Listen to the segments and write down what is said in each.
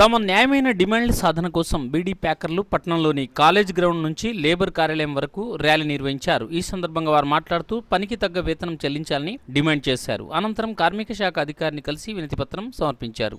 తమ న్యాయమైన డిమాండ్ల సాధన కోసం బీడీ ప్యాకర్లు పట్టణంలోని కాలేజ్ గ్రౌండ్ నుంచి లేబర్ కార్యాలయం వరకు ర్యాలీ నిర్వహించారు. ఈ సందర్భంగా వారు మాట్లాడుతూ పనికి తగ్గ వేతనం చెల్లించాలని డిమాండ్ చేశారు. అనంతరం కార్మిక శాఖ అధికారిని కలిసి వినతిపత్రం సమర్పించారు.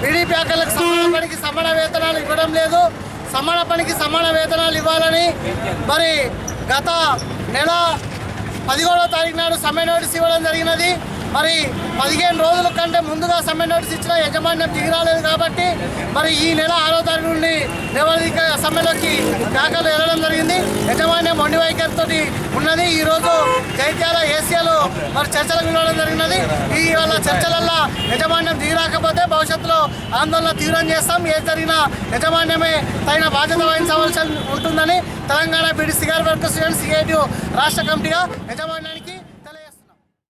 బీడీ ప్యాకర్లకు సమాన పనికి సమాన వేతనాలు ఇవ్వడం లేదు. సమాన పనికి సమాన వేతనాలు ఇవ్వాలని మరి గత నెల పదిహేడో తారీఖు నాడు సమ్మె నోటీస్ ఇవ్వడం జరిగినది. మరి పదిహేను రోజుల కంటే ముందుగా సమ్మె నోటీస్ ఇచ్చిన యజమాన్యం దిగి రాలేదు కాబట్టి మరి ఈ నెల ఆరో తారీఖు నుండి నివేదిక సమ్మెలోకి దాఖలు వెళ్ళడం జరిగింది. యజమాన్యం మొండి వైఖరితో ఉన్నది. ఈ రోజు జైత్యాల ఏసీఆలో మరి చర్చలకు వెళ్ళడం జరిగినది. ఈ చర్చలల్లో యజమాన్యం తీరాకపోతే భవిష్యత్తులో ఆందోళన తీవ్రం చేస్తాం ఏది జరిగినా యజమాన్యమే తగిన బాధ్యత వహించవలసి ఉంటుందని Telangana beedi cigar workers union CITU రాష్ట్ర కమిటీగా యజమాన్యానికి